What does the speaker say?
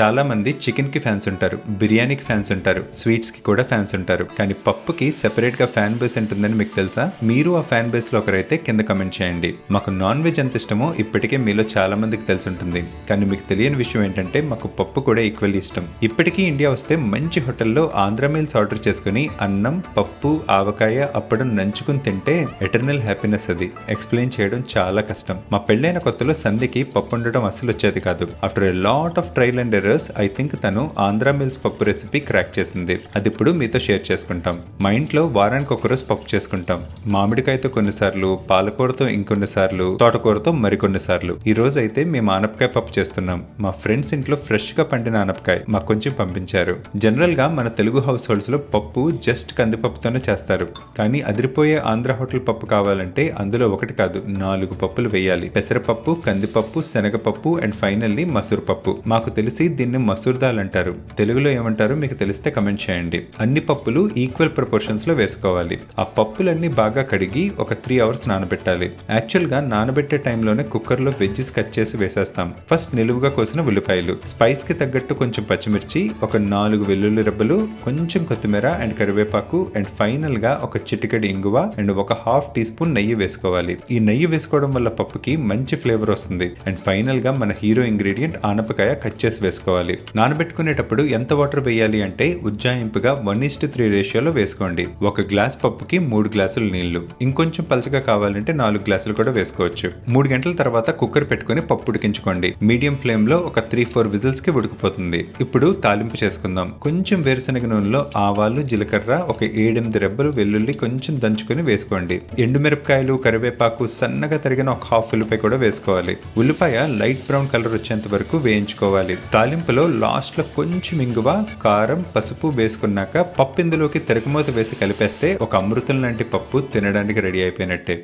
చాలామంది చికెన్కి ఫ్యాన్స్ ఉంటారు బిర్యానీకి ఫ్యాన్స్ ఉంటారు స్వీట్స్కి కూడా ఫ్యాన్స్ ఉంటారు. కానీ పప్పుకి సెపరేట్గా ఫ్యాన్ బేస్ ఉంటుందని మీకు తెలుసా? మీరు ఆ ఫ్యాన్ బేస్లో ఒకరైతే కింద కమెంట్ చేయండి. మాకు నాన్ వెజ్ ఎంత ఇష్టమో ఇప్పటికే మీలో చాలా మందికి తెలిసి ఉంటుంది. కానీ మీకు తెలియని విషయం ఏంటంటే మాకు పప్పు కూడా ఈక్వల్లీ ఇష్టం. ఇప్పటికీ ఇండియా వస్తే మంచి హోటల్లో ఆంధ్ర మీల్స్ ఆర్డర్ చేసుకుని అన్నం పప్పు ఆవకాయ అప్పడం నంచుకుని తింటే ఎటర్నల్ హ్యాపీనెస్ అది. ఎక్స్ప్లెయిన్ చేయడం చాలా కష్టం. మా పెళ్ళైన కొత్తలో సంధికి పప్పు ఉండడం అసలు వచ్చేది కాదు after a lot of trial and errors I think తను ఆంధ్ర మిల్స్ పప్పు రెసిపీ క్రాక్ చేసింది. అది ఇప్పుడు మీతో షేర్ చేసుకుంటాం. మా ఇంట్లో వారానికి ఒక రోజు పప్పు చేసుకుంటాం. మామిడికాయతో కొన్నిసార్లు పాలకూరతో ఇంకొన్ని సార్లు తోటకూరతో మరికొన్ని సార్లు. ఈ రోజు అయితే మేము ఆనపకాయ పప్పు చేస్తున్నాం. మా ఫ్రెండ్స్ ఇంట్లో ఫ్రెష్గా పండిన ఆనపకాయ మాకు కొంచెం పంపించారు. జనరల్గా మన తెలుగు హౌస్ హోల్డ్స్లో పప్పు జస్ట్ కందిపప్పుతోనే చేస్తారు. కానీ అదిరిపోయే ఆంధ్ర హోటల్ పప్పు కావాలంటే అందులో ఒకటి కాదు నాలుగు పప్పులు వేయాలి. పెసరపప్పు కందిపప్పు శనగపప్పు అండ్ ఫైనల్లీ మసూర్ పప్పు మాకు తెలిసి దీన్ని మసూర్ దాల్ అంటారు. తెలుగులో ఏమంటారో? మీకు తెలిస్తే కమెంట్ చేయండి. అన్ని పప్పులు ఈక్వల్ ప్రపోర్షన్స్లో వేసుకోవాలి. ఆ పప్పులన్నీ బాగా కడిగి ఒక త్రీ అవర్స్ నానబెట్టాలి. యాక్చువల్గా నానబెట్టే టైంలోనే కుక్కర్లో వెజ్జెస్ కట్ చేసి వేసేస్తాం. ఫస్ట్ నిలువుగా కోసిన ఉల్లిపాయలు. స్పైస్కి తగ్గట్టు కొంచెం పచ్చిమిర్చి ఒక నాలుగు వెల్లుల్లి రెబ్బలు కొంచెం కొత్తిమీర అండ్ కరివేపాకు అండ్ ఫైనల్గా ఒక చిటికెడు ఇంగువ అండ్ ఒక హాఫ్ టీ స్పూన్ నెయ్యి వేసుకోవాలి. ఈ నెయ్యి వేసుకోవడం వల్ల పప్పుకి మంచి ఫ్లేవర్ వస్తుంది. అండ్ ఫైనల్గా మన హీరో ఇంగ్రీడియంట్ ఆనపకాయ కట్ చేసి వేసుకోవాలి. నానబెట్టుకునేటప్పుడు ఎంత వాటర్ వేయాలి అంటే ఉజ్జాయింపుగా వన్ ఇస్ట్ త్రీ రేషియోలో వేసుకోండి. ఒక గ్లాస్ పప్పుకి మూడు గ్లాసులు నీళ్ళు. ఇంకొంచెం పలచగా కావాలంటే నాలుగు గ్లాసులు కూడా వేసుకోవచ్చు. మూడు గంటల తర్వాత కుక్కర్ పెట్టుకుని పప్పు ఉడికించుకోండి. మీడియం ఫ్లేమ్లో ఒక త్రీ ఫోర్ విజిల్స్కి ఉడికిపోతుంది. ఇప్పుడు తాలింపు చేసుకుందాం. కొంచెం వేరుశనగ నూనెలో ఆవాలు జీలకర్ర ఒక ఏడెనిమిది రెబ్బలు వెల్లుల్లి కొంచెం దంచుకొని వేసుకోండి. ఎండుమిరపకాయలు కరివేపాకు సన్నగా తరిగిన ఒక హాఫ్ ఉల్లిపాయ కూడా వేసుకోవాలి. ఉల్లిపాయ లైట్ బ్రౌన్ కలర్ వచ్చేంత వరకు వేయించుకోవాలి. తాలింపులో లాస్ట్లో కొంచెం ఇంగువ కారం పసుపు వేసుకున్నాక పప్పు ఇందులోకి తిరగమూత వేసి కలిపేస్తే ఒక అమృతం లాంటి పప్పు తినడానికి రెడీ అయిపోయినట్టే.